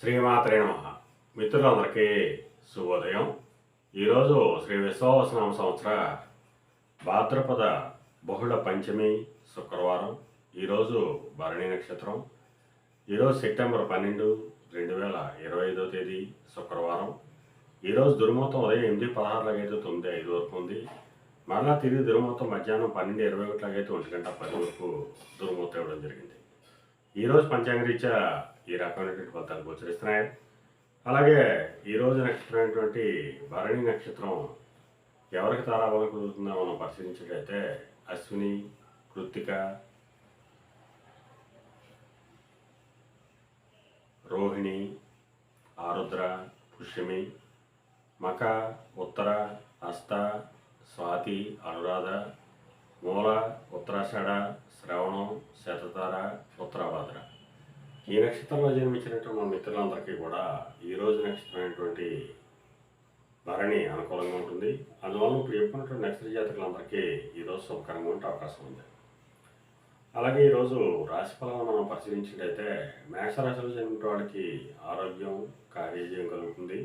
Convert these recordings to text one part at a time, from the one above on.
శ్రీమాత్రే నమ. మిత్రులందరికీ శుభోదయం. ఈరోజు శ్రీ విశ్వావసనామ సంవత్సర భాద్రపద బహుళ పంచమి శుక్రవారం. ఈరోజు భరణి నక్షత్రం. ఈరోజు సెప్టెంబర్ పన్నెండు రెండు వేల ఇరవై ఐదో తేదీ శుక్రవారం. ఈరోజు దుర్ముహూర్తం ఉదయం ఎనిమిది పదహారులకైతే తొమ్మిది ఐదు వరకు ఉంది. మరలా తిరిగి దుర్మూర్తం మధ్యాహ్నం పన్నెండు ఇరవై ఒకటిలాగైతే ఒంటి గంట పది వరకు దుర్ముహూర్తం ఇవ్వడం జరిగింది. ఈరోజు పంచాంగరీత్యా ఈ రకమైనటువంటి ఫలితాలు గోచరిస్తున్నాయి. అలాగే ఈరోజు నక్షత్రం నక్షత్రమైనటువంటి భరణి నక్షత్రం ఎవరికి తారాబలం కుదురుతుందో మనం పరిశీలించినట్లయితే అశ్విని కృత్తిక రోహిణి ఆరుద్ర పుష్యమి మక ఉత్తర హస్త స్వాతి అనురాధ మూల ఉత్తరాషాఢ శ్రవణం శతతార ఉత్తరాభాద్ర. ఈ నక్షత్రంలో జన్మించినటువంటి మన మిత్రులందరికీ కూడా ఈ రోజు నక్షత్రమైనటువంటి భరణి అనుకూలంగా ఉంటుంది. అందువల్ల ఇప్పుడు చెప్పుకున్నటువంటి నక్షత్ర జాతకులందరికీ ఈరోజు శుభకరంగా ఉంటే అవకాశం ఉంది. అలాగే ఈరోజు రాశి ఫలాలను మనం పరిశీలించినట్టయితే మేషరాశిలో జన్మిన వాళ్ళకి ఆరోగ్యం కార్యజయం కలుగుతుంది.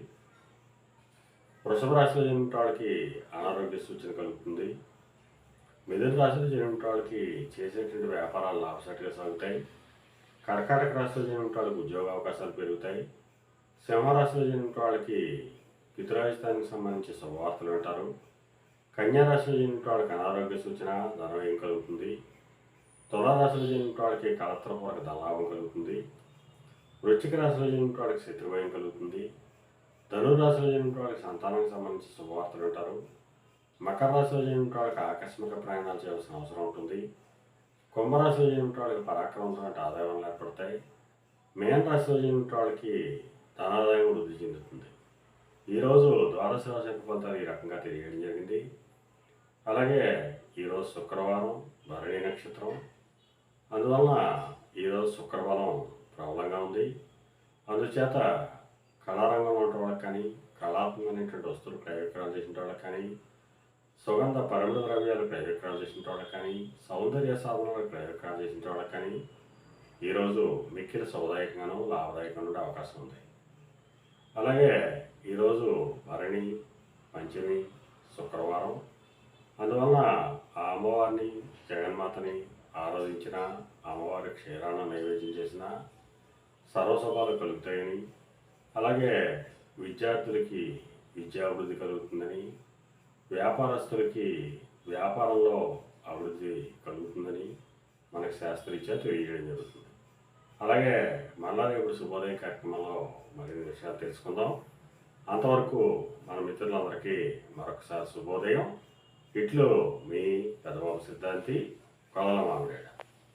వృషభ రాశిలో జన్మిన వాళ్ళకి అనారోగ్య సూచన కలుగుతుంది. మిథున రాశిలో జన్మిన వాళ్ళకి చేసేటువంటి వ్యాపారాలు లాభసాటిగా సాగుతాయి. కర్కాటక రాశిలో జన్మిన వాళ్ళకి ఉద్యోగ అవకాశాలు పెరుగుతాయి. సింహరాశిలో జన్మిన వాళ్ళకి పితృరాజస్థానికి సంబంధించి శుభవార్తలు వింటారు. కన్యా రాశిలో జన్మిన వాళ్ళకి అనారోగ్య సూచన ధనవ్యయం కలుగుతుంది. తులారాశిలో జన్మిన వాళ్ళకి కలత్రపూర్వక ధనలాభం కలుగుతుంది. వృశ్చిక రాశిలో జన్మిన వాళ్ళకి శత్రువయం కలుగుతుంది. ధనురాశిలో జన్మిన వాళ్ళకి సంతానానికి సంబంధించి శుభవార్తలు వింటారు. మకర రాశిలో జన్మిన వాళ్ళకి ఆకస్మిక ప్రయాణాలు చేయాల్సిన అవసరం ఉంటుంది. కుంభరాశిలో జన్మిన వాళ్ళకి పరాక్రమంతో ఆదాయం ఏర్పడతాయి. మేన రాశిలో జన్మిన వాళ్ళకి ధనాదాయం వృద్ధి చెందుతుంది. ఈరోజు ద్వాదశ రాశి ఫలితాలు ఈ రకంగా తెలియడం జరిగింది. అలాగే ఈరోజు శుక్రవారం భరణి నక్షత్రం. అందువలన ఈరోజు శుక్రబలం ప్రబలంగా ఉంది. అందుచేత కళారంగం ఉన్న వాళ్ళకి కానీ కళాత్మకమైనటువంటి వస్తువులు ప్రయోగకాలు చేసిన వాళ్ళకి కానీ సుగంధ పరమ ద్రవ్యాలు ప్రయోజకాలు చేసిన వాళ్ళకి కానీ సౌందర్య సాధనాలు ప్రయోగకాలు చేసిన వాళ్ళకి కానీ ఈరోజు మిక్కిలి సౌదాయకంగానూ లాభదాయకంగా ఉండే అవకాశం ఉంది. అలాగే ఈరోజు భరణి పంచమి శుక్రవారం అందువలన ఆ అమ్మవారిని జగన్మాతని ఆరాధించిన అమ్మవారి క్షీరాన్ని నైవేద్యం చేసిన సర్వసుఖాలు కలుగుతాయని అలాగే విద్యార్థులకి విద్యాభివృద్ధి కలుగుతుందని వ్యాపారస్తులకి వ్యాపారంలో అభివృద్ధి కలుగుతుందని మనకు శాస్త్రీత్యా తెలియజేయడం జరుగుతుంది. అలాగే మళ్ళా ఇప్పుడు శుభోదయ కార్యక్రమంలో మరిన్ని విషయాలు తెలుసుకుందాం. అంతవరకు మన మిత్రులందరికీ మరొకసారి శుభోదయం. ఇట్లు మీ పెద్దబాబు సిద్ధాంతి కొలల మామిడాడు.